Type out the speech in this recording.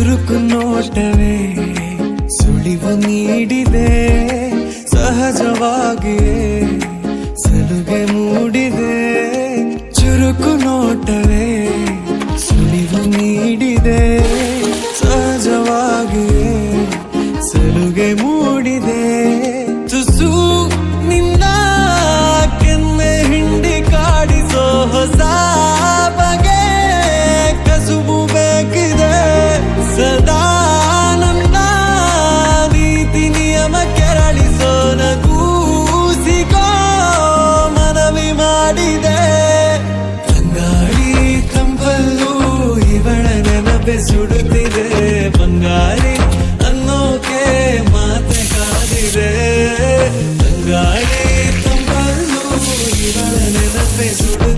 ಚುರುಕು ನೋಟವೇ ಸುಳಿವು ನೀಡಿದೆ ಸಹಜವಾಗಿಯೇ ಸಲುಗೆ ಮೂಡಿದೆ. ಚುರುಕು ನೋಟವೇ ಸುಳಿವು ನೀಡಿದೆ ಸಹಜವಾಗಿಯೇ ಸಲುಗೆ ಮೂಡಿದೆ ಸುಡುತ್ತಿದೆ ಬಂಗಾರಿ ಅನ್ನೋಕೆ ಮಾತನಾಡಿದೆ ಬಂಗಾರಿ ತಂಬನ್ನು ಇವಳ ನೆನಪೆ ಸುಡುತ್ತಿದೆ